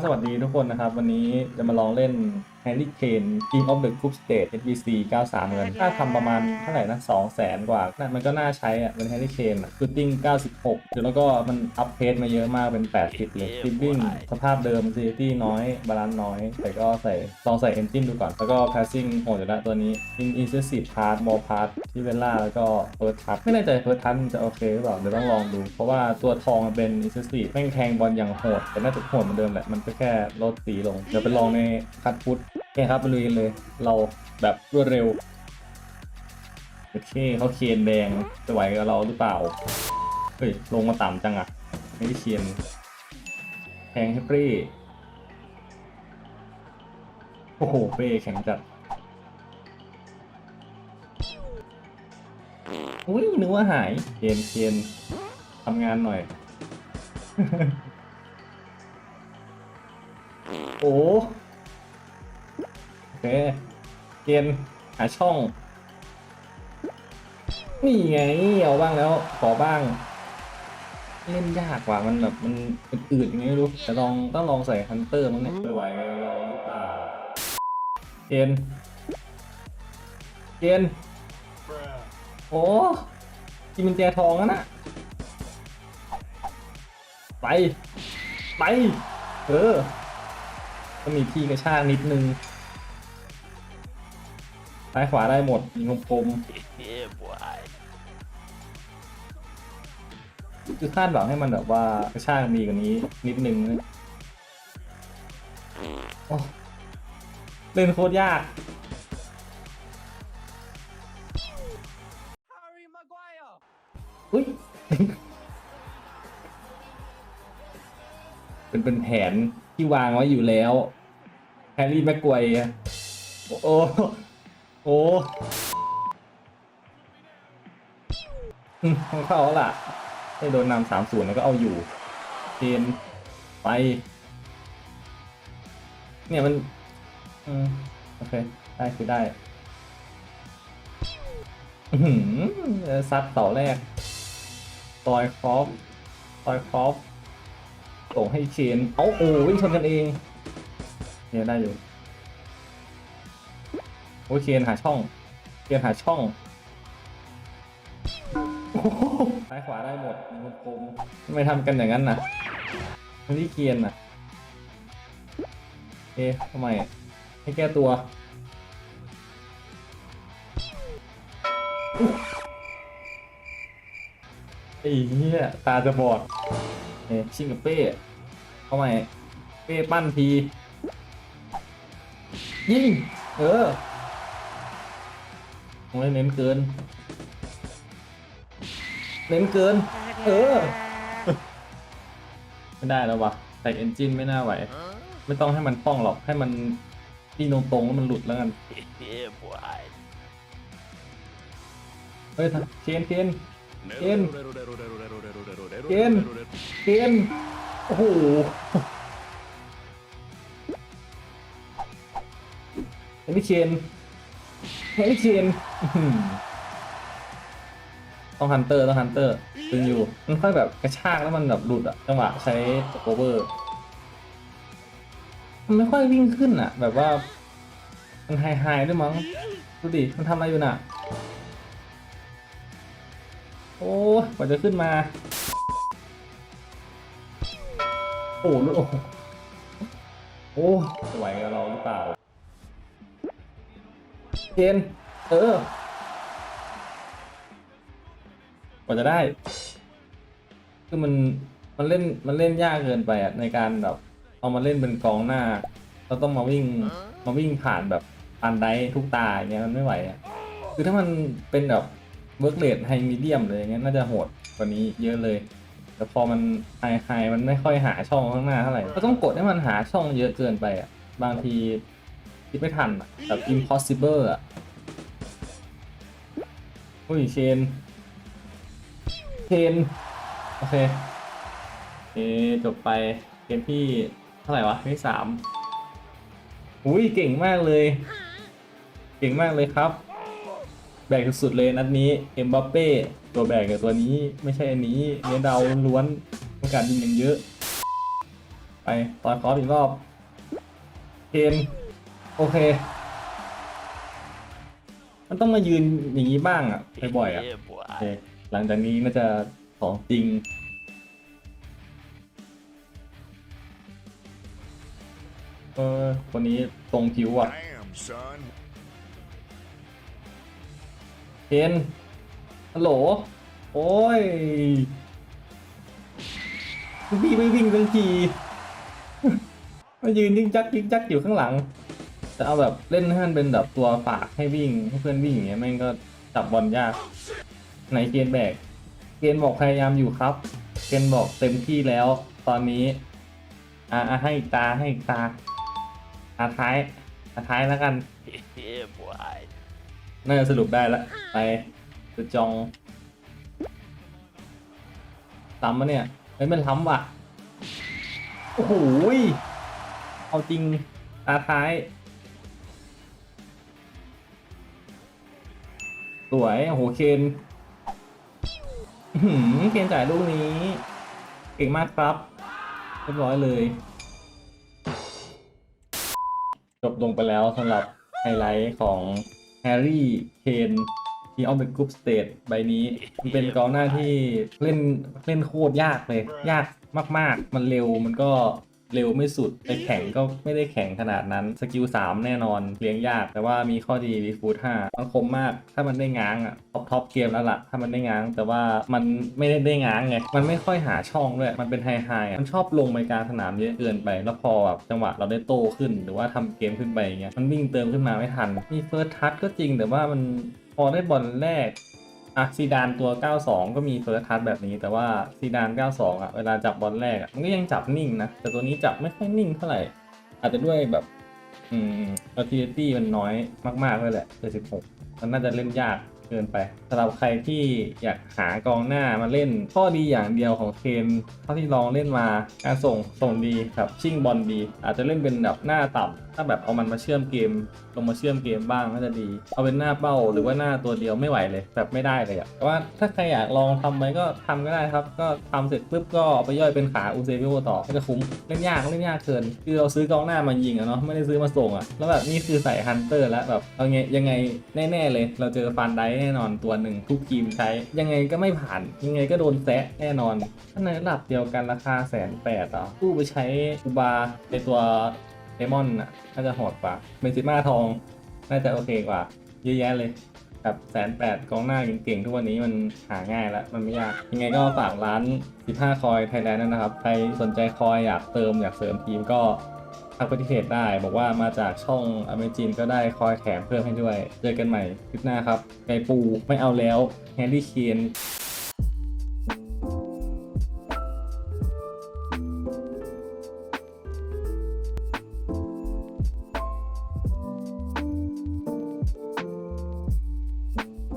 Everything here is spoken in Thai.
สวัสดีทุกคนนะครับ วันนี้จะมาลองเล่น Harry Kane King of the Group Stage HBC 93กันถ้าทำประมาณเท่าไหร่นะ2แสนกว่าน่ะมันก็น่าใช้อะเป็น Harry Kane อะคือติ้ง96เดี๋ยวแล้วก็มันอัพเพจมาเยอะมากเป็น 80 เลยฟิบบิ้งสภาพเดิม Agility น้อย บาลานซ์น้อย แต่ก็ใส่ลองใส่ Engine ดูก่อน แล้วก็ Passing โหดอยู่แล้วตัวนี้ In Incisive Part More Part ที่เวลล่าแล้วก็ First Touch ไม่แน่ใจ First Touch มันจะโอเคหรือเปล่าเดี๋ยวต้องลองดู เพราะว่าตัวทองมันเป็น Incisive แม่งแทงบอลอย่างโหดแต่น่าจะโหดเหมือนเดิมแหละมันก็แค่ลดสีลงเดี๋ยวไปลองในคัดฟุต โอเคครับลุยกันเลย เราแบบรวดเร็ว โอเคเขาเคียนแดงจะไหวกับเราหรือเปล่า เฮ้ย ลงมาต่ำจังอะไม่ได้เคียนแทงให้เปรี้โอ้โหเปรี้แข็งจัดอุ้ยนึกว่าหายเคียนเคียนทำงานหน่อย โอ้ เคเกียนหาช่อง นี่ไงเอาบ้างแล้ว ขอบ้าง เล่นยากกว่ามันแบบมันอืดๆยังไงไม่รู้แต่ลองต้องลองใส่ฮันเตอร์มั้งเนี่ยไม่ไหวกับเราหรือเปล่าเกียนเกียนโอ้กินมันแจทองแล้วนะ ไป ไป เออ ก็มีที่กระชากนิดนึง ซ้ายขวาได้หมดยิงคม Yeah, boy. ๆคือคาดหวังให้มันแบบว่ากระชากมีกว่านี้ นิดนึงนะโอ้เล่นโคตรยาก Harry Maguire. อุ้ย เป็นเป็นแผนที่วางไว้อยู่แล้วแฮร์รี่แม็กไกวร์อะโอ้ โอ้อืมต้องเขาล่ะให้โดนนำสามศูนย์แล้วก็เอาอยู่เกมไป เนี่ยมันอืมโอเค ได้คือได้หือซัดต่อแรก ตอยครอฟตอยครอฟส่งให้เชน เอาโอ้วิ่งชนกันเอง เนี่ยได้อยู่ โอ้ยเชนหาช่องเชนหาช่องซ้ายขวาได้หมดมีคนคมทำไมทำกันอย่างนั้นน่ะมันที่เกียนน่ะ เอ๊ะทำไมให้แก้ตัวไอ้เหี้ยตาจะบอดเอ๊ะชิงกับเป้เข้ามเป้ปั้นที ยิง เออ โอ้ยเน้นเกิน เน้นเกิน เออ ไม่ได้แล้ววะแต่เอนจินไม่น่าไหว ไม่ต้องให้มันป้องหรอก ให้มันที่ตรงๆแล้วมันหลุดแล้วกัน Yeah, boy. เฮ้ยเชนเชนเกมเกเกมมเกมโอ้โหเฮลิเคน เฮลิเคนต้องฮันเตอร์ต้องฮันเตอร์ตึงอยู่มันค่อยแบบกระชากแล้วมันแบบหลุดอะจังหวะใช้โอเวอร์มันไม่ค่อยวิ่งขึ้นอะแบบว่า มันไฮไฮด้วยมั้งดูดิมันทำอะไรอยู่น่ะ โอ้กว่าจะขึ้นมา โอ้โหโอ้โหโอ้จะไหวกับเราหรือเปล่า เกนเออกว่าจะได้ คือมันมันเล่นมันเล่นยากเกินไปอะในการแบบเอามาเล่นเป็นกองหน้า เราต้องมาวิ่งมาวิ่งผ่านแบบอันไดทุกตาอย่างเงี้ยมันไม่ไหวอะคือถ้ามันเป็นแบบเวิร์กเลดไฮมีเดียมเลยอย่างเงี้ยน่าจะโหดกว่านี้เยอะเลย แต่พอมันไฮไฮมันไม่ค่อยหาช่องข้างหน้าเท่าไหร่ก็ต้องกดให้มันหาช่องเยอะเกินไปอะบางที คิดไม่ทันอะแบบ impossible อะอุ้ยเชนเชนโอเคเอจบไปเกมที่เท่าไหร่วะที่สามอุ้ยเก่งมากเลย เก่งมากเลยครับ แบกสุดๆเลยนัดนี้เอ็มบัปเป้ตัวแบกกับตัวนี้ไม่ใช่อันนี้เนื้อเดาล้วนต้อการยิงอย่างเยอะ ไปต่อนคอสอีกรอบเคน โอเค มันต้องมายืนอย่างนี้บ้างอะบ่อยๆอะ Yeah, โอ boy. เคหลังจากนี้น่าจะของจริงเออคนนี้ตรงผิวอะ Damn, son. เคนฮัลโหล โอ้ยพี่ไม่วิ่งทั้งทีมายืนยิงจักยิงจักอยู่ข้างหลัง จะเอาแบบเล่นให้มันเป็นแบบตัวฝากให้วิ่งให้เพื่อนวิ่งอย่างเงี้ยแม่งก็จับบอลยากไหนเกณฑ์แบกเกณฑ์บอกพยายามอยู่ครับเกณฑ์บอกเต็มที่แล้ว ตอนนี้อะอะให้อีกตาให้อีกตาตาท้ายตาท้ายแล้วกัน Yeah, boy. น่าจะสรุปได้ละไปจะจองล้ำมะเนี่ยเฮ้ยมันล้ำว่ะ โอ้โหยเอาจริงตาท้าย สวยโอ้โหเคนหืเคนจ่ายลูกนี้ เก่งมากครับ เรียบร้อยเลย จบลงไปแล้วสำหรับไฮไลท์ของแฮร์รี่เคนที่ออฟเดอะกรุ๊ปสเตทใบนี้มันเป็นกองหน้าที่เล่นเล่นโคตรยากเลย ยากมาก ๆ มันเร็วมันก็ เร็วไม่สุดไปแข่งก็ไม่ได้แข่งขนาดนั้น สกิล 3 แน่นอนเลี้ยงยาก แต่ว่ามีข้อดีรีฟูด5มันคมมาก ถ้ามันได้ง้างอะท็อปท็อปเกมแล้วล่ะ ถ้ามันได้ง้าง แต่ว่ามันไม่ได้ได้ง้างไง มันไม่ค่อยหาช่องด้วย มันเป็นไฮไฮอะมันชอบลงไปกลางสนามเยอะเกินไป แล้วพอแบบจังหวะเราได้โตขึ้น หรือว่าทำเกมขึ้นไปอย่างเงี้ย มันวิ่งเติมขึ้นมาไม่ทัน มีเฟิร์สทัชก็จริง แต่ว่ามันพอได้บอลแรก อะซีดานตัว 92 ก็มีเฟิร์สทัชแบบนี้ แต่ว่าซีดาน 92 อะ เวลาจับบอลแรกอะ มันก็ยังจับนิ่งนะ แต่ตัวนี้จับไม่ค่อยนิ่งเท่าไหร่ อาจจะด้วยแบบ อืม activity มันน้อยมากๆเลยแหละ76มันน่าจะเล่นยากเกินไปสำหรับใครที่อยากหากองหน้ามาเล่น ข้อดีอย่างเดียวของเคนเท่าที่ลองเล่นมาการส่งส่งดีครับชิ่งบอลดี อาจจะเล่นเป็นแบบหน้าต่ำถ้าแบบเอามันมาเชื่อมเกม ลงมาเชื่อมเกมบ้างก็จะดี เอาเป็นหน้าเป้าหรือว่าหน้าตัวเดียวไม่ไหวเลยแบบไม่ได้เลยอะแต่ว่าถ้าใครอยากลองทำไปก็ทำก็ได้ครับ ก็ทำเสร็จปุ๊บก็เอาไปย่อยเป็นขาอูเซบิโอต่อก็จะคุ้มเล่นยากเล่นยากเกินคือเราซื้อกองหน้ามายิงอะเนาะไม่ได้ซื้อมาส่งอะแล้วแบบนี่คือใส่ฮันเตอร์แล้วแบบเอาไงยังไงแน่ๆเลย เราเจอฟันได้แน่นอนตัวหนึ่งทุกทีมใช้ยังไงก็ไม่ผ่าน ยังไงก็โดนแซะแน่นอนถ้าในระดับเดียวกันราคาแสนแปดอะกู้ไปใช้อูบาในตัว เดมอนอะน่าจะโหดกว่าเบนซิม่าทอง น่าจะโอเคกว่า เยอะแยะเลยแบบแสนแปดกองหน้าเก่งๆ ทุกวันนี้มันหาง่ายแล้ว มันไม่ยาก ยังไงก็ฝากร้าน 15 คอยไทยแลนด์นะครับ ใครสนใจคอยอยากเติมอยากเสริมทีมก็ทักไปที่เพจได้ บอกว่ามาจากช่องอเมจินก็ได้คอยแถมเพิ่มให้ด้วย เจอกันใหม่คลิปหน้าครับไกปูไม่เอาแล้วแฮร์รี่เคน